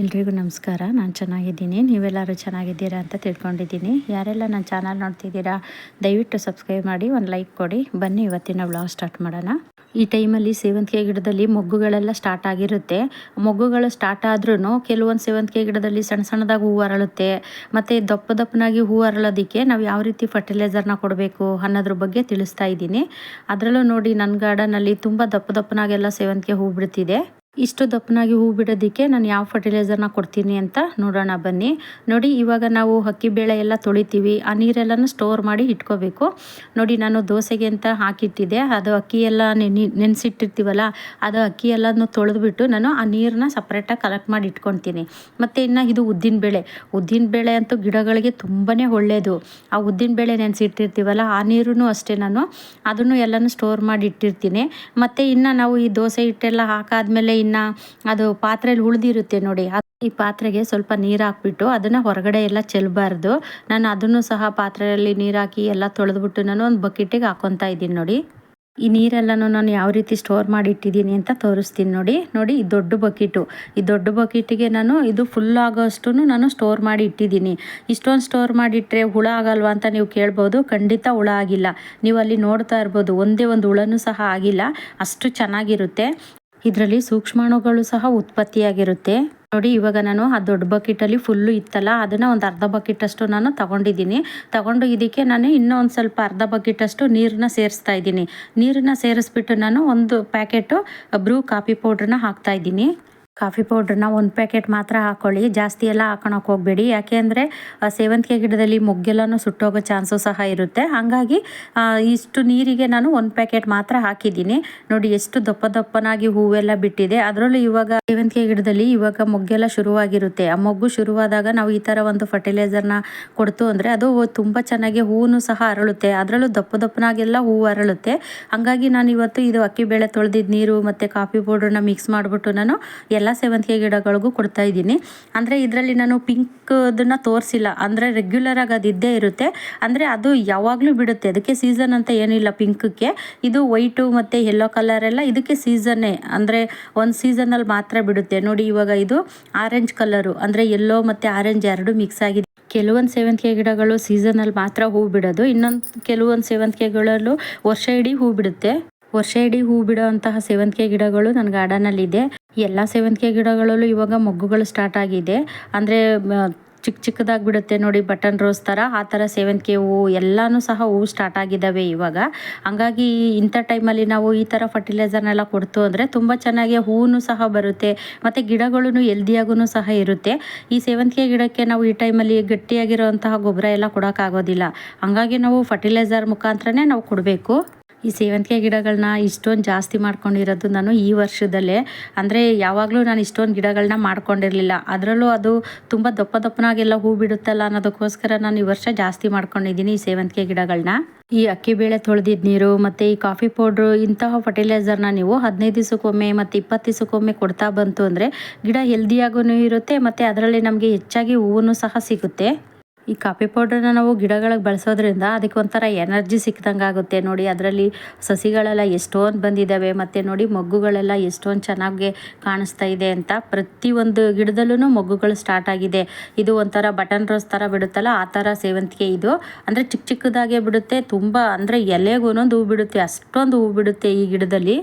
ಎಲ್ರಿಗೂ ನಮಸ್ಕಾರ. ನಾನು ಚೆನ್ನಾಗಿದ್ದೀನಿ. ನೀವೆಲ್ಲರೂ ಚೆನ್ನಾಗಿದ್ದೀರಾ ಅಂತ ತಿಳ್ಕೊಂಡಿದ್ದೀನಿ. ಯಾರೆಲ್ಲ ನನ್ನ ಚಾನಲ್ ನೋಡ್ತಿದ್ದೀರಾ, ದಯವಿಟ್ಟು ಸಬ್ಸ್ಕ್ರೈಬ್ ಮಾಡಿ, ಒಂದು ಲೈಕ್ ಕೊಡಿ. ಬನ್ನಿ ಇವತ್ತಿನ ವ್ಲಾಗ್ ಸ್ಟಾರ್ಟ್ ಮಾಡೋಣ. ಈ ಟೈಮಲ್ಲಿ ಸೇವಂತಿಗೆ ಗಿಡದಲ್ಲಿ ಮೊಗ್ಗುಗಳೆಲ್ಲ ಸ್ಟಾರ್ಟ್ ಆಗಿರುತ್ತೆ. ಮೊಗ್ಗುಗಳು ಸ್ಟಾರ್ಟ್ ಆದ್ರೂ ಕೆಲವೊಂದು ಸೇವಂತಿಗೆ ಗಿಡದಲ್ಲಿ ಸಣ್ಣ ಸಣ್ಣದಾಗಿ ಹೂವು ಅರಳುತ್ತೆ. ಮತ್ತು ದಪ್ಪ ದಪ್ಪನಾಗಿ ಹೂವು ಅರಳೋದಕ್ಕೆ ನಾವು ಯಾವ ರೀತಿ ಫರ್ಟಿಲೈಸರ್ನ ಕೊಡಬೇಕು ಅನ್ನೋದ್ರ ಬಗ್ಗೆ ತಿಳಿಸ್ತಾ ಇದ್ದೀನಿ. ಅದರಲ್ಲೂ ನೋಡಿ ನನ್ನ ಗಾರ್ಡನಲ್ಲಿ ತುಂಬ ದಪ್ಪ ದಪ್ಪನಾಗೆಲ್ಲ ಸೇವಂತಿಗೆ ಹೂ ಬಿಡ್ತಿದೆ. ಇಷ್ಟು ದಪ್ಪನಾಗಿ ಹೂ ಬಿಡೋದಕ್ಕೆ ನಾನು ಯಾವ ಫರ್ಟಿಲೈಸರ್ನ ಕೊಡ್ತೀನಿ ಅಂತ ನೋಡೋಣ ಬನ್ನಿ. ನೋಡಿ, ಇವಾಗ ನಾವು ಅಕ್ಕಿ ಬೇಳೆ ಎಲ್ಲ ತೊಳಿತೀವಿ. ಆ ನೀರೆಲ್ಲನೂ ಸ್ಟೋರ್ ಮಾಡಿ ಇಟ್ಕೋಬೇಕು. ನೋಡಿ, ನಾನು ದೋಸೆಗೆ ಅಂತ ಹಾಕಿಟ್ಟಿದ್ದೆ. ಅದು ಅಕ್ಕಿ ಎಲ್ಲ ನೆನೆ, ನೆನೆಸಿಟ್ಟಿರ್ತೀವಲ್ಲ, ಅದು ಅಕ್ಕಿ ಎಲ್ಲನೂ ತೊಳೆದ್ಬಿಟ್ಟು ನಾನು ಆ ನೀರನ್ನ ಸಪ್ರೇಟಾಗಿ ಕಲೆಕ್ಟ್ ಮಾಡಿ ಇಟ್ಕೊತೀನಿ ಮತ್ತು ಇನ್ನು ಇದು ಉದ್ದಿನ ಬೇಳೆ. ಉದ್ದಿನ ಬೇಳೆ ಅಂತೂ ಗಿಡಗಳಿಗೆ ತುಂಬಾ ಒಳ್ಳೆಯದು ಆ ಉದ್ದಿನ ಬೇಳೆ ನೆನೆಸಿಟ್ಟಿರ್ತೀವಲ್ಲ, ಆ ನೀರು ಅಷ್ಟೇ ನಾನು. ಅದನ್ನು ಎಲ್ಲನೂ ಸ್ಟೋರ್ ಮಾಡಿ ಇಟ್ಟಿರ್ತೀನಿ. ಮತ್ತು ಇನ್ನು ನಾವು ಈ ದೋಸೆ ಹಿಟ್ಟೆಲ್ಲ ಹಾಕಾದ್ಮೇಲೆ ಇನ್ನು ಅದು ಪಾತ್ರೆಯಲ್ಲಿ ಉಳಿದಿರುತ್ತೆ ನೋಡಿ. ಈ ಪಾತ್ರೆಗೆ ಸ್ವಲ್ಪ ನೀರು ಹಾಕ್ಬಿಟ್ಟು ಅದನ್ನು ಹೊರಗಡೆ ಎಲ್ಲ ಚೆಲ್ಲಬಾರ್ದು ನಾನು ಅದನ್ನು ಸಹ ಪಾತ್ರೆಯಲ್ಲಿ ನೀರು ಹಾಕಿ ಎಲ್ಲ ತೊಳೆದ್ಬಿಟ್ಟು ನಾನು ಒಂದು ಬಕೆಟಿಗೆ ಹಾಕೊತಾ ಇದ್ದೀನಿ ನೋಡಿ. ಈ ನೀರೆಲ್ಲನೂ ನಾನು ಯಾವ ರೀತಿ ಸ್ಟೋರ್ ಮಾಡಿ ಇಟ್ಟಿದ್ದೀನಿ ಅಂತ ತೋರಿಸ್ತೀನಿ ನೋಡಿ. ನೋಡಿ, ಈ ದೊಡ್ಡ ಬಕೆಟು. ಈ ದೊಡ್ಡ ಬಕೆಟಿಗೆ ನಾನು ಇದು ಫುಲ್ ಆಗೋಷ್ಟು ನಾನು ಸ್ಟೋರ್ ಮಾಡಿ ಇಟ್ಟಿದ್ದೀನಿ. ಇಷ್ಟೊಂದು ಸ್ಟೋರ್ ಮಾಡಿಟ್ಟರೆ ಹುಳ ಆಗಲ್ವಾ ಅಂತ ನೀವು ಕೇಳ್ಬೋದು. ಖಂಡಿತ ಹುಳ ಆಗಿಲ್ಲ. ನೀವು ಅಲ್ಲಿ ನೋಡ್ತಾ ಇರ್ಬೋದು. ಒಂದೇ ಒಂದು ಹುಳನೂ ಸಹ ಆಗಿಲ್ಲ. ಅಷ್ಟು ಚೆನ್ನಾಗಿರುತ್ತೆ. ಇದರಲ್ಲಿ ಸೂಕ್ಷ್ಮಾಣುಗಳು ಸಹ ಉತ್ಪತ್ತಿಯಾಗಿರುತ್ತೆ. ನೋಡಿ, ಇವಾಗ ನಾನು ಆ ದೊಡ್ಡ ಬಕೆಟಲ್ಲಿ ಫುಲ್ಲು ಇತ್ತಲ್ಲ, ಅದನ್ನು ಒಂದು ಅರ್ಧ ಬಕೆಟಷ್ಟು ನಾನು ತಗೊಂಡಿದ್ದೀನಿ. ತಗೊಂಡು ಇದಕ್ಕೆ ನಾನು ಇನ್ನೂ ಒಂದು ಸ್ವಲ್ಪ ಅರ್ಧ ಬಕೆಟಷ್ಟು ನೀರನ್ನ ಸೇರಿಸ್ತಾ ಇದ್ದೀನಿ. ನೀರನ್ನ ಸೇರಿಸ್ಬಿಟ್ಟು ನಾನು ಒಂದು ಪ್ಯಾಕೆಟು ಬ್ರೂ ಕಾಫಿ ಪೌಡ್ರನ್ನ ಹಾಕ್ತಾ ಇದ್ದೀನಿ. ಕಾಫಿ ಪೌಡ್ರನ್ನ ಒಂದು ಪ್ಯಾಕೆಟ್ ಮಾತ್ರ ಹಾಕ್ಕೊಳ್ಳಿ ಜಾಸ್ತಿ ಎಲ್ಲ ಹಾಕೊಳಕ್ಕೆ ಹೋಗಬೇಡಿ. ಯಾಕೆ ಅಂದರೆ ಸೇವಂತಿಗೆ ಗಿಡದಲ್ಲಿ ಮೊಗ್ಗೆಲ್ಲನೂ ಸುಟ್ಟೋಗೋ ಚಾನ್ಸು ಸಹ ಇರುತ್ತೆ. ಹಾಗಾಗಿ ಇಷ್ಟು ನೀರಿಗೆ ನಾನು ಒಂದು ಪ್ಯಾಕೆಟ್ ಮಾತ್ರ ಹಾಕಿದ್ದೀನಿ. ನೋಡಿ, ಎಷ್ಟು ದಪ್ಪ ದಪ್ಪನಾಗಿ ಹೂವೆಲ್ಲ ಬಿಟ್ಟಿದೆ. ಅದರಲ್ಲೂ ಇವಾಗ ಸೇವಂತಿಗೆ ಗಿಡದಲ್ಲಿ ಇವಾಗ ಮೊಗ್ಗೆಲ್ಲ ಶುರುವಾಗಿರುತ್ತೆ. ಆ ಮೊಗ್ಗು ಶುರುವಾದಾಗ ನಾವು ಈ ಥರ ಒಂದು ಫರ್ಟಿಲೈಸರ್ನ ಕೊಡ್ತು ಅಂದರೆ ಅದು ತುಂಬ ಚೆನ್ನಾಗಿ ಹೂವು ಸಹ ಅರಳುತ್ತೆ. ಅದರಲ್ಲೂ ದಪ್ಪ ದಪ್ಪನಾಗೆಲ್ಲ ಹೂವು ಅರಳುತ್ತೆ. ಹಾಗಾಗಿ ನಾನು ಇವತ್ತು ಇದು ಅಕ್ಕಿ ಬೇಳೆ ತೊಳೆದಿದ್ದ ನೀರು ಮತ್ತು ಕಾಫಿ ಪೌಡ್ರನ್ನ ಮಿಕ್ಸ್ ಮಾಡಿಬಿಟ್ಟು ನಾನು ಎಲ್ಲ ಸೇವಂತಿಗೆ ಗಿಡಗಳಿಗೂ ಕೊಡ್ತಾ ಇದ್ದೀನಿ. ಅಂದರೆ ಇದರಲ್ಲಿ ನಾನು ಪಿಂಕ್ ಅದನ್ನು ತೋರಿಸಿಲ್ಲ. ಅಂದರೆ ರೆಗ್ಯುಲರ್ ಆಗಿ ಅದು ಇದ್ದೇ ಇರುತ್ತೆ. ಅಂದರೆ ಅದು ಯಾವಾಗಲೂ ಬಿಡುತ್ತೆ. ಅದಕ್ಕೆ ಸೀಸನ್ ಅಂತ ಏನಿಲ್ಲ ಪಿಂಕಕ್ಕೆ ಇದು ವೈಟು ಮತ್ತು ಯೆಲ್ಲೋ ಕಲರ್ ಎಲ್ಲ ಇದಕ್ಕೆ ಸೀಸನ್ನೇ ಅಂದರೆ ಒಂದು ಸೀಸನಲ್ಲಿ ಮಾತ್ರ ಬಿಡುತ್ತೆ. ನೋಡಿ ಇವಾಗ ಇದು ಆರೆಂಜ್ ಕಲರು ಅಂದರೆ ಯೆಲ್ಲೋ ಮತ್ತು ಆರೆಂಜ್ ಎರಡು ಮಿಕ್ಸ್ ಆಗಿದೆ. ಕೆಲವೊಂದು ಸೇವಂತಿಗೆ ಗಿಡಗಳು ಸೀಸನಲ್ಲಿ ಮಾತ್ರ ಹೂ ಬಿಡೋದು. ಇನ್ನೊಂದು ಕೆಲವೊಂದು ಸೇವಂತಿಗೆಗಳಲ್ಲೂ ವರ್ಷ ಇಡೀ ಹೂ ಬಿಡುತ್ತೆ. ವರ್ಷ ಇಡೀ ಹೂ ಬಿಡೋ ಅಂತಹ ಸೇವಂತಿಗೆ ಗಿಡಗಳು ನನ್ನ ಗಾರ್ಡನಲ್ಲಿದೆ. ಎಲ್ಲ ಸೇವಂತಿಗೆ ಗಿಡಗಳಲ್ಲೂ ಇವಾಗ ಮೊಗ್ಗುಗಳು ಸ್ಟಾರ್ಟ್ ಆಗಿದೆ. ಅಂದರೆ ಚಿಕ್ಕ ಚಿಕ್ಕದಾಗಿ ಬಿಡುತ್ತೆ ನೋಡಿ, ಬಟನ್ ರೋಸ್ ಥರ ಆ ಥರ ಸೇವಂತಿಗೆ ಹೂವು ಎಲ್ಲನೂ ಸಹ ಹೂವು ಸ್ಟಾರ್ಟ್ ಆಗಿದ್ದಾವೆ ಇವಾಗ. ಹಂಗಾಗಿ ಇಂಥ ಟೈಮಲ್ಲಿ ನಾವು ಈ ಥರ ಫರ್ಟಿಲೈಸರ್ನೆಲ್ಲ ಕೊಡ್ತು ಅಂದರೆ ತುಂಬ ಚೆನ್ನಾಗಿ ಹೂವು ಸಹ ಬರುತ್ತೆ. ಮತ್ತು ಗಿಡಗಳೂ ಎಲ್ದಿಯಾಗೂ ಸಹ ಇರುತ್ತೆ. ಈ ಸೇವಂತಿಗೆ ಗಿಡಕ್ಕೆ ನಾವು ಈ ಟೈಮಲ್ಲಿ ಗಟ್ಟಿಯಾಗಿರೋವಂತಹ ಗೊಬ್ಬರ ಎಲ್ಲ ಕೊಡೋಕ್ಕಾಗೋದಿಲ್ಲ. ಹಂಗಾಗಿ ನಾವು ಫರ್ಟಿಲೈಸರ್ ಮುಖಾಂತರನೇ ನಾವು ಕೊಡಬೇಕು. ಈ ಸೇವಂತಿಗೆ ಗಿಡಗಳನ್ನ ಇಷ್ಟೊಂದು ಜಾಸ್ತಿ ಮಾಡ್ಕೊಂಡಿರೋದು ನಾನು ಈ ವರ್ಷದಲ್ಲೇ. ಅಂದರೆ ಯಾವಾಗಲೂ ನಾನು ಇಷ್ಟೊಂದು ಗಿಡಗಳನ್ನ ಮಾಡ್ಕೊಂಡಿರಲಿಲ್ಲ. ಅದರಲ್ಲೂ ಅದು ತುಂಬ ದಪ್ಪ ದಪ್ಪನಾಗೆಲ್ಲ ಹೂ ಬಿಡುತ್ತಲ್ಲ ಅನ್ನೋದಕ್ಕೋಸ್ಕರ ನಾನು ಈ ವರ್ಷ ಜಾಸ್ತಿ ಮಾಡ್ಕೊಂಡಿದ್ದೀನಿ ಈ ಸೇವಂತಿಗೆ ಗಿಡಗಳನ್ನ ಈ ಅಕ್ಕಿ ಬೇಳೆ ತೊಳೆದಿದ್ದ ನೀರು ಮತ್ತು ಈ ಕಾಫಿ ಪೌಡ್ರು ಇಂತಹ ಫರ್ಟಿಲೈಸರ್ನ ನೀವು ಹದಿನೈದು ದಿವಸಕ್ಕೊಮ್ಮೆ ಮತ್ತು ಇಪ್ಪತ್ತು ದಿವಸಕ್ಕೊಮ್ಮೆ ಕೊಡ್ತಾ ಬಂತು ಅಂದರೆ ಗಿಡ ಹೆಲ್ದಿಯಾಗೂ ಇರುತ್ತೆ ಮತ್ತು ಅದರಲ್ಲಿ ನಮಗೆ ಹೆಚ್ಚಾಗಿ ಹೂವು ಸಹ ಸಿಗುತ್ತೆ. ಈ ಕಾಫಿ ಪೌಡ್ರನ್ನ ನಾವು ಗಿಡಗಳಿಗೆ ಬಳಸೋದ್ರಿಂದ ಅದಕ್ಕೆ ಒಂಥರ ಎನರ್ಜಿ ಸಿಕ್ಕಿದಂಗೆ ಆಗುತ್ತೆ. ನೋಡಿ, ಅದರಲ್ಲಿ ಸಸಿಗಳೆಲ್ಲ ಎಷ್ಟೊಂದು ಬಂದಿದ್ದಾವೆ, ಮತ್ತು ನೋಡಿ, ಮೊಗ್ಗುಗಳೆಲ್ಲ ಎಷ್ಟೊಂದು ಚೆನ್ನಾಗಿ ಕಾಣಿಸ್ತಾ ಇದೆ ಅಂತ ಪ್ರತಿಯೊಂದು ಗಿಡದಲ್ಲೂ ಮೊಗ್ಗುಗಳು ಸ್ಟಾರ್ಟ್ ಆಗಿದೆ. ಇದು ಒಂಥರ ಬಟನ್ ರೋಸ್ ಥರ ಬಿಡುತ್ತಲ್ಲ, ಆ ಥರ ಸೇವಂತಿಗೆ ಇದು. ಅಂದರೆ ಚಿಕ್ಕ ಚಿಕ್ಕದಾಗೆ ಬಿಡುತ್ತೆ, ತುಂಬ ಅಂದರೆ ಎಲೆಗೂ ಒಂದೊಂದು ಹೂ ಬಿಡುತ್ತೆ, ಅಷ್ಟೊಂದು ಹೂ ಬಿಡುತ್ತೆ ಈ ಗಿಡದಲ್ಲಿ.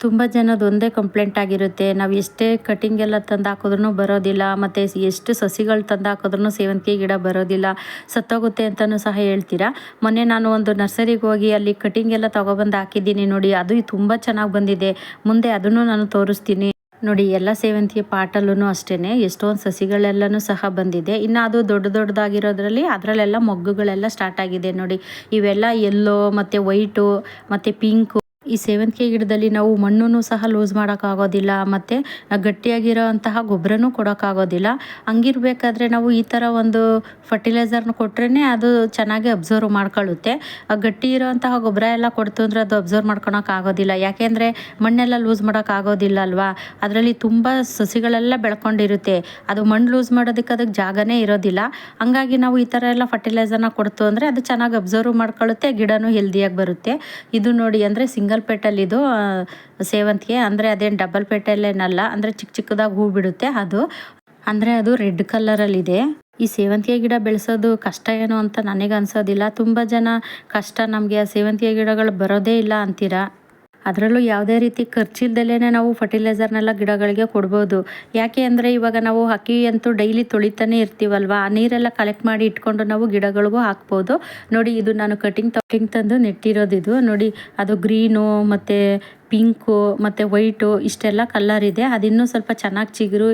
ತುಂಬ ಜನದ ಒಂದೇ ಕಂಪ್ಲೇಂಟ್ ಆಗಿರುತ್ತೆ. ನಾವು ಎಷ್ಟೇ ಕಟಿಂಗ್ ಎಲ್ಲ ತಂದು ಹಾಕಿದ್ರೂ ಬರೋದಿಲ್ಲ, ಮತ್ತು ಎಷ್ಟು ಸಸಿಗಳು ತಂದು ಹಾಕಿದ್ರೂ ಸೇವಂತಿಗೆ ಗಿಡ ಬರೋದಿಲ್ಲ. ಸತ್ತೋಗುತ್ತೆ ಅಂತಲೂ ಸಹ ಹೇಳ್ತೀರಾ? ಮೊನ್ನೆ ನಾನು ಒಂದು ನರ್ಸರಿಗೆ ಹೋಗಿ ಅಲ್ಲಿ ಕಟಿಂಗ್ ಎಲ್ಲ ತೊಗೊಬಂದು ಹಾಕಿದ್ದೀನಿ ನೋಡಿ, ಅದು ತುಂಬ ಚೆನ್ನಾಗಿ ಬಂದಿದೆ. ಮುಂದೆ ಅದನ್ನು ನಾನು ತೋರಿಸ್ತೀನಿ. ನೋಡಿ, ಎಲ್ಲ ಸೇವಂತಿಗೆ ಪಾಟಲ್ಲೂ ಅಷ್ಟೇ ಎಷ್ಟೊಂದು ಸಸಿಗಳೆಲ್ಲನೂ ಸಹ ಬಂದಿದೆ. ಇನ್ನು ಅದು ದೊಡ್ಡ ದೊಡ್ಡದಾಗಿರೋದ್ರಲ್ಲಿ ಅದರಲ್ಲೆಲ್ಲ ಮೊಗ್ಗುಗಳೆಲ್ಲ ಸ್ಟಾರ್ಟ್ ಆಗಿದೆ ನೋಡಿ. ಇವೆಲ್ಲ ಎಲ್ಲೋ ಮತ್ತು ವೈಟು ಮತ್ತು ಪಿಂಕು ಈ ಸೇವಂತಿಗೆ ಗಿಡದಲ್ಲಿ ನಾವು ಮಣ್ಣನ್ನು ಸಹ ಲೂಸ್ ಮಾಡೋಕ್ಕಾಗೋದಿಲ್ಲ, ಮತ್ತು ಗಟ್ಟಿಯಾಗಿರೋ ಅಂತಹ ಗೊಬ್ಬರನೂ ಕೊಡೋಕ್ಕಾಗೋದಿಲ್ಲ. ಹಂಗಿರ್ಬೇಕಾದ್ರೆ ನಾವು ಈ ಥರ ಒಂದು ಫರ್ಟಿಲೈಸರ್ನ ಕೊಟ್ರೇ ಅದು ಚೆನ್ನಾಗಿ ಅಬ್ಸರ್ವ್ ಮಾಡ್ಕೊಳ್ಳುತ್ತೆ. ಗಟ್ಟಿ ಇರೋಂತಹ ಗೊಬ್ಬರ ಎಲ್ಲ ಕೊಡ್ತು ಅಂದರೆ ಅದು ಅಬ್ಸರ್ವ್ ಮಾಡ್ಕೊಳಕ್ಕಾಗೋದಿಲ್ಲ. ಯಾಕೆಂದರೆ ಮಣ್ಣೆಲ್ಲ ಲೂಸ್ ಮಾಡೋಕ್ಕಾಗೋದಿಲ್ಲ ಅಲ್ವಾ? ಅದರಲ್ಲಿ ತುಂಬ ಸಸಿಗಳೆಲ್ಲ ಬೆಳ್ಕೊಂಡಿರುತ್ತೆ. ಅದು ಮಣ್ಣು ಲೂಸ್ ಮಾಡೋದಕ್ಕೆ ಅದಕ್ಕೆ ಜಾಗನೇ ಇರೋದಿಲ್ಲ. ಹಂಗಾಗಿ ನಾವು ಈ ಥರ ಎಲ್ಲ ಫರ್ಟಿಲೈಸರ್ನ ಕೊಡ್ತು ಅಂದರೆ ಅದು ಚೆನ್ನಾಗಿ ಅಬ್ಸರ್ವ್ ಮಾಡ್ಕೊಳ್ಳುತ್ತೆ, ಗಿಡನೂ ಹೆಲ್ದಿಯಾಗಿ ಬರುತ್ತೆ. ಇದು ನೋಡಿ ಅಂದರೆ ಸಿಂಗಲ್ ಸಿಂಗಲ್ ಇದು ಸೇವಂತಿಗೆ. ಅಂದರೆ ಅದೇನು ಡಬಲ್ ಪೇಟೆಲ್ಲೇನಲ್ಲ, ಅಂದರೆ ಚಿಕ್ಕ ಚಿಕ್ಕದಾಗಿ ಹೂ ಬಿಡುತ್ತೆ ಅದು. ಅಂದರೆ ಅದು ರೆಡ್ ಕಲರಲ್ಲಿದೆ. ಈ ಸೇವಂತಿಗೆ ಗಿಡ ಬೆಳೆಸೋದು ಕಷ್ಟ ಏನು ಅಂತ ನನಗೆ ಅನ್ಸೋದಿಲ್ಲ ತುಂಬ ಜನ ಕಷ್ಟ ನಮಗೆ ಆ ಸೇವಂತಿಗೆ ಗಿಡಗಳು ಬರೋದೇ ಇಲ್ಲ ಅಂತೀರಾ? ಅದರಲ್ಲೂ ಯಾವುದೇ ರೀತಿ ಖರ್ಚಿಲ್ದಲೇ ನಾವು ಫರ್ಟಿಲೈಸರ್ನೆಲ್ಲ ಗಿಡಗಳಿಗೆ ಕೊಡ್ಬೋದು. ಯಾಕೆ ಅಂದರೆ ಇವಾಗ ನಾವು ಅಕ್ಕಿ ಅಂತೂ ಡೈಲಿ ತೊಳಿತಾನೆ ಇರ್ತೀವಲ್ವ? ಆ ನೀರೆಲ್ಲ ಕಲೆಕ್ಟ್ ಮಾಡಿ ಇಟ್ಕೊಂಡು ನಾವು ಗಿಡಗಳಿಗೂ ಹಾಕ್ಬೋದು. ನೋಡಿ ಇದು ನಾನು ಕಟಿಂಗ್ ಕಟಿಂಗ್ ತಂದು ನೆಟ್ಟಿರೋದು ಇದು ನೋಡಿ ಅದು ಗ್ರೀನು ಮತ್ತು ಪಿಂಕು ಮತ್ತು ವೈಟು ಇಷ್ಟೆಲ್ಲ ಕಲ್ಲರ್ ಇದೆ. ಅದಿನ್ನೂ ಸ್ವಲ್ಪ ಚೆನ್ನಾಗಿ ಚಿಗುರು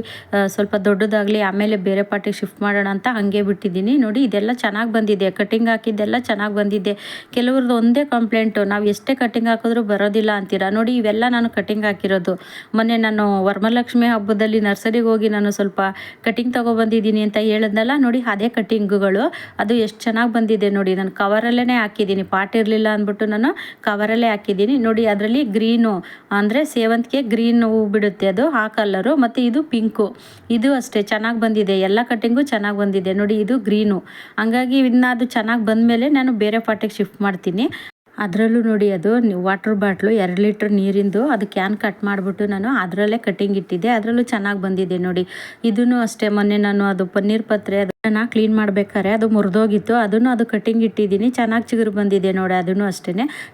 ಸ್ವಲ್ಪ ದೊಡ್ಡದಾಗಲಿ ಆಮೇಲೆ ಬೇರೆ ಪಾರ್ಟಿಗೆ ಶಿಫ್ಟ್ ಮಾಡೋಣ ಅಂತ ಹಾಗೆ ಬಿಟ್ಟಿದ್ದೀನಿ. ನೋಡಿ ಇದೆಲ್ಲ ಚೆನ್ನಾಗಿ ಬಂದಿದೆ. ಕಟಿಂಗ್ ಹಾಕಿದ್ದೆಲ್ಲ ಚೆನ್ನಾಗಿ ಬಂದಿದೆ. ಕೆಲವ್ರದ್ದು ಒಂದೇ ಕಂಪ್ಲೇಂಟು ನಾವು ಎಷ್ಟೇ ಕಟಿಂಗ್ ಹಾಕಿದ್ರೂ ಬರೋದಿಲ್ಲ ಅಂತೀರಾ? ನೋಡಿ ಇವೆಲ್ಲ ನಾನು ಕಟಿಂಗ್ ಹಾಕಿರೋದು. ಮೊನ್ನೆ ನಾನು ವರ್ಮಲಕ್ಷ್ಮಿ ಹಬ್ಬದಲ್ಲಿ ನರ್ಸರಿಗೆ ಹೋಗಿ ನಾನು ಸ್ವಲ್ಪ ಕಟಿಂಗ್ ತೊಗೊಬಂದಿದ್ದೀನಿ ಅಂತ ಹೇಳಿದ್ನಲ್ಲ? ನೋಡಿ ಅದೇ ಕಟಿಂಗ್ಗಳು ಅದು ಎಷ್ಟು ಚೆನ್ನಾಗಿ ಬಂದಿದೆ ನೋಡಿ. ನಾನು ಕವರಲ್ಲೇ ಹಾಕಿದ್ದೀನಿ. ಪಾಟ್ ಇರಲಿಲ್ಲ ಅಂದ್ಬಿಟ್ಟು ನಾನು ಕವರಲ್ಲೇ ಹಾಕಿದ್ದೀನಿ. ನೋಡಿ ಅದರಲ್ಲಿ ಗ್ರೀನ್ ಗ್ರೀನು ಅಂದರೆ ಸೇವಂತಿಗೆ ಗ್ರೀನ್ ಹೂ ಬಿಡುತ್ತೆ ಅದು, ಆ ಕಲರು. ಮತ್ತು ಇದು ಪಿಂಕು. ಇದು ಅಷ್ಟೇ, ಚೆನ್ನಾಗಿ ಬಂದಿದೆ. ಎಲ್ಲ ಕಟ್ಟಿಂಗು ಚೆನ್ನಾಗಿ ಬಂದಿದೆ. ನೋಡಿ, ಇದು ಗ್ರೀನು. ಹಂಗಾಗಿ ಇನ್ನು ಅದು ಚೆನ್ನಾಗಿ ಬಂದಮೇಲೆ ನಾನು ಬೇರೆ ಪಾಟಿಗೆ ಶಿಫ್ಟ್ ಮಾಡ್ತೀನಿ. ಅದರಲ್ಲೂ ನೋಡಿ ಅದು ವಾಟರ್ ಬಾಟ್ಲು ಎರಡು ಲೀಟ್ರ್ ನೀರಿಂದು ಅದು ಕ್ಯಾನ್ ಕಟ್ ಮಾಡಿಬಿಟ್ಟು ನಾನು ಅದರಲ್ಲೇ ಕಟ್ಟಿಂಗ್ ಇಟ್ಟಿದ್ದೆ. ಅದರಲ್ಲೂ ಚೆನ್ನಾಗಿ ಬಂದಿದೆ ನೋಡಿ. ಇದೂ ಅಷ್ಟೇ, ಮೊನ್ನೆ ನಾನು ಅದು ಪನ್ನೀರ್ ಪತ್ರೆ ಅದನ್ನು ಕ್ಲೀನ್ ಮಾಡ್ಬೇಕಾದ್ರೆ ಅದು ಮುರಿದೋಗಿತ್ತು. ಅದನ್ನು ಅದು ಕಟ್ಟಿಂಗ್ ಇಟ್ಟಿದ್ದೀನಿ. ಚೆನ್ನಾಗಿ ಚಿಗುರು ಬಂದಿದೆ ನೋಡಿ, ಅದನ್ನು ಅಷ್ಟೇ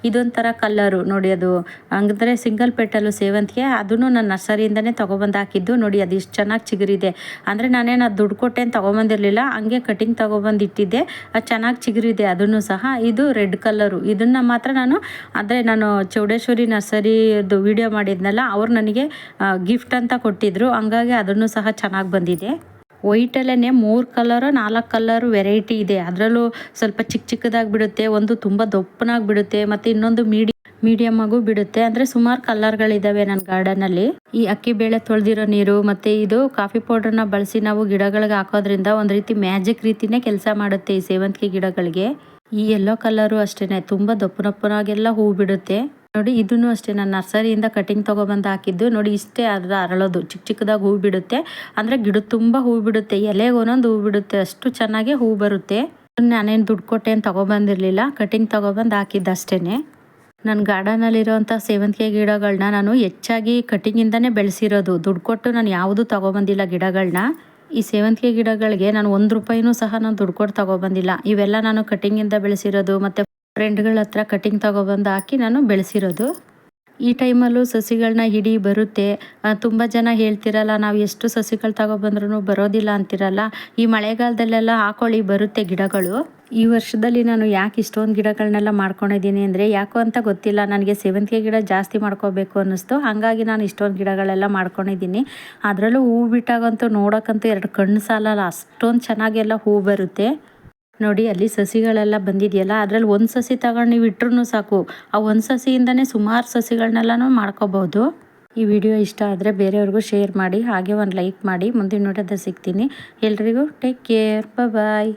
ಇದೊಂಥರ ಕಲ್ಲರು ನೋಡಿ, ಅದು ಹಂಗಂದ್ರೆ ಸಿಂಗಲ್ ಪೆಟಲು ಸೇವಂತಿಗೆ, ಅದನ್ನು ನಾನು ನರ್ಸರಿಯಿಂದನೇ ತೊಗೊಬಂದು ಹಾಕಿದ್ದು. ನೋಡಿ, ಅದು ಇಷ್ಟು ಚೆನ್ನಾಗಿ ಚಿಗುರಿದೆ. ಅಂದರೆ ನಾನೇನು ಅದು ದುಡ್ಡು ಕೊಟ್ಟೆ ಅಂತ ತೊಗೊಬಂದಿರಲಿಲ್ಲ, ಹಂಗೆ ಕಟಿಂಗ್ ತೊಗೊಬಂದು ಇಟ್ಟಿದ್ದೆ. ಅದು ಚೆನ್ನಾಗಿ ಚಿಗುರಿದೆ, ಅದನ್ನು ಸಹ. ಇದು ರೆಡ್ ಕಲ್ಲರು ಇದನ್ನು ಮಾತ್ರ ನಾನು, ಅಂದರೆ ನಾನು ಚೌಡೇಶ್ವರಿ ನರ್ಸರಿದು ವಿಡಿಯೋ ಮಾಡಿದ್ನಲ್ಲ, ಅವ್ರು ನನಗೆ ಗಿಫ್ಟ್ ಅಂತ ಕೊಟ್ಟಿದ್ದರು ಹಂಗಾಗಿ ಅದನ್ನು ಸಹ ಚೆನ್ನಾಗಿ ಬಂದಿದೆ. ವೈಟಲ್ಲೇ ಮೂರು ಕಲರು ನಾಲ್ಕು ಕಲರು ವೆರೈಟಿ ಇದೆ. ಅದರಲ್ಲೂ ಸ್ವಲ್ಪ ಚಿಕ್ಕ ಚಿಕ್ಕದಾಗಿ ಬಿಡುತ್ತೆ, ಒಂದು ತುಂಬ ದಪ್ಪನಾಗಿ ಬಿಡುತ್ತೆ, ಮತ್ತು ಇನ್ನೊಂದು ಮೀಡಿ ಮೀಡಿಯಮ್ ಆಗು ಬಿಡುತ್ತೆ. ಅಂದ್ರೆ ಸುಮಾರು ಕಲರ್ಗಳಿದ್ದಾವೆ ನನ್ನ ಗಾರ್ಡನಲ್ಲಿ ಈ ಅಕ್ಕಿ ಬೇಳೆ ತೊಳೆದಿರೋ ನೀರು, ಮತ್ತೆ ಇದು ಕಾಫಿ ಪೌಡರ್ನ ಬಳಸಿ ನಾವು ಗಿಡಗಳಿಗೆ ಹಾಕೋದ್ರಿಂದ ಒಂದು ರೀತಿ ಮ್ಯಾಜಿಕ್ ರೀತಿನೇ ಕೆಲಸ ಮಾಡುತ್ತೆ ಈ ಸೇವಂತಿಗೆ ಗಿಡಗಳಿಗೆ. ಈ ಎಲ್ಲೋ ಕಲರು ಅಷ್ಟೇನೆ, ತುಂಬ ದಪ್ಪನಪ್ಪನಾಗೆಲ್ಲ ಹೂ ಬಿಡುತ್ತೆ. ನೋಡಿ ಇದನ್ನು ಅಷ್ಟೇ. ನಾನು ನರ್ಸರಿಯಿಂದ ಕಟಿಂಗ್ ತೊಗೊಬಂದು ಹಾಕಿದ್ದು. ನೋಡಿ, ಇಷ್ಟೇ ಅದರ ಅರಳೋದು. ಚಿಕ್ಕ ಚಿಕ್ಕದಾಗಿ ಹೂ ಬಿಡುತ್ತೆ. ಅಂದರೆ ಗಿಡ ತುಂಬ ಹೂ ಬಿಡುತ್ತೆ. ಎಲೆಗೆ ಒಂದೊಂದು ಹೂ ಬಿಡುತ್ತೆ. ಅಷ್ಟು ಚೆನ್ನಾಗಿ ಹೂ ಬರುತ್ತೆ. ನಾನೇನು ದುಡ್ಡು ಕೊಟ್ಟೇನು ತೊಗೊಬಂದಿರಲಿಲ್ಲ. ಕಟಿಂಗ್ ತೊಗೊಬಂದು ಹಾಕಿದ್ದು ಅಷ್ಟೇ ನನ್ನ ಗಾರ್ಡನಲ್ಲಿರೋವಂಥ ಸೇವಂತಿಗೆ ಗಿಡಗಳನ್ನ ನಾನು ಹೆಚ್ಚಾಗಿ ಕಟಿಂಗಿಂದನೇ ಬೆಳೆಸಿರೋದು. ದುಡ್ಡು ಕೊಟ್ಟು ನಾನು ಯಾವುದೂ ತೊಗೊಬಂದಿಲ್ಲ ಗಿಡಗಳನ್ನ ಈ ಸೇವಂತಿಗೆ ಗಿಡಗಳಿಗೆ ನಾನು ಒಂದು ರೂಪಾಯಿನೂ ಸಹ ನಾನು ದುಡ್ಡು ಕೊಟ್ಟು ತೊಗೊಬಂದಿಲ್ಲ. ಇವೆಲ್ಲ ನಾನು ಕಟಿಂಗಿಂದ ಬೆಳೆಸಿರೋದು, ಮತ್ತು ಫ್ರೆಂಡ್ಗಳ ಹತ್ರ ಕಟಿಂಗ್ ತೊಗೊಬಂದು ಹಾಕಿ ನಾನು ಬೆಳೆಸಿರೋದು. ಈ ಟೈಮಲ್ಲೂ ಸಸಿಗಳನ್ನ ಹಿಡಿ ಬರುತ್ತೆ. ತುಂಬ ಜನ ಹೇಳ್ತಿರಲ್ಲ, ನಾವು ಎಷ್ಟು ಸಸಿಗಳು ತಗೊಬಂದ್ರೂ ಬರೋದಿಲ್ಲ ಅಂತಿರಲ್ಲ. ಈ ಮಳೆಗಾಲದಲ್ಲೆಲ್ಲ ಹಾಕೊಳ್ಳಿ, ಬರುತ್ತೆ ಗಿಡಗಳು. ಈ ವರ್ಷದಲ್ಲಿ ನಾನು ಯಾಕೆ ಇಷ್ಟೊಂದು ಗಿಡಗಳನ್ನೆಲ್ಲ ಮಾಡ್ಕೊಂಡಿದ್ದೀನಿ ಅಂದರೆ, ಯಾಕೋ ಅಂತ ಗೊತ್ತಿಲ್ಲ. ನನಗೆ ಸೇವಂತಿಗೆ ಗಿಡ ಜಾಸ್ತಿ ಮಾಡ್ಕೋಬೇಕು ಅನ್ನಿಸ್ತು. ಹಾಗಾಗಿ ನಾನು ಇಷ್ಟೊಂದು ಗಿಡಗಳೆಲ್ಲ ಮಾಡ್ಕೊಂಡಿದ್ದೀನಿ. ಅದರಲ್ಲೂ ಹೂವು ಬಿಟ್ಟಾಗಂತೂ ನೋಡೋಕ್ಕಂತೂ ಎರಡು ಕಣ್ಣು ಸಾಲಲ್ಲ. ಅಷ್ಟೊಂದು ಚೆನ್ನಾಗೆಲ್ಲ ಹೂ ಬರುತ್ತೆ. ನೋಡಿ, ಅಲ್ಲಿ ಸಸಿಗಳೆಲ್ಲ ಬಂದಿದೆಯಲ್ಲ, ಅದರಲ್ಲಿ ಒಂದು ಸಸಿ ತಗೊಂಡು ನೀವು ಇಟ್ರೂ ಸಾಕು. ಆ ಒಂದು ಸಸಿಯಿಂದನೇ ಸುಮಾರು ಸಸಿಗಳನ್ನೆಲ್ಲನೂ ಮಾಡ್ಕೋಬೋದು. ಈ ವಿಡಿಯೋ ಇಷ್ಟ ಆದರೆ ಬೇರೆಯವ್ರಿಗೂ ಶೇರ್ ಮಾಡಿ, ಹಾಗೆ ಒಂದು ಲೈಕ್ ಮಾಡಿ. ಮುಂದಿನ ನೋಡೋದ ಸಿಗ್ತೀನಿ. ಎಲ್ರಿಗೂ ಟೇಕ್ ಕೇರ್. ಬಾಯ್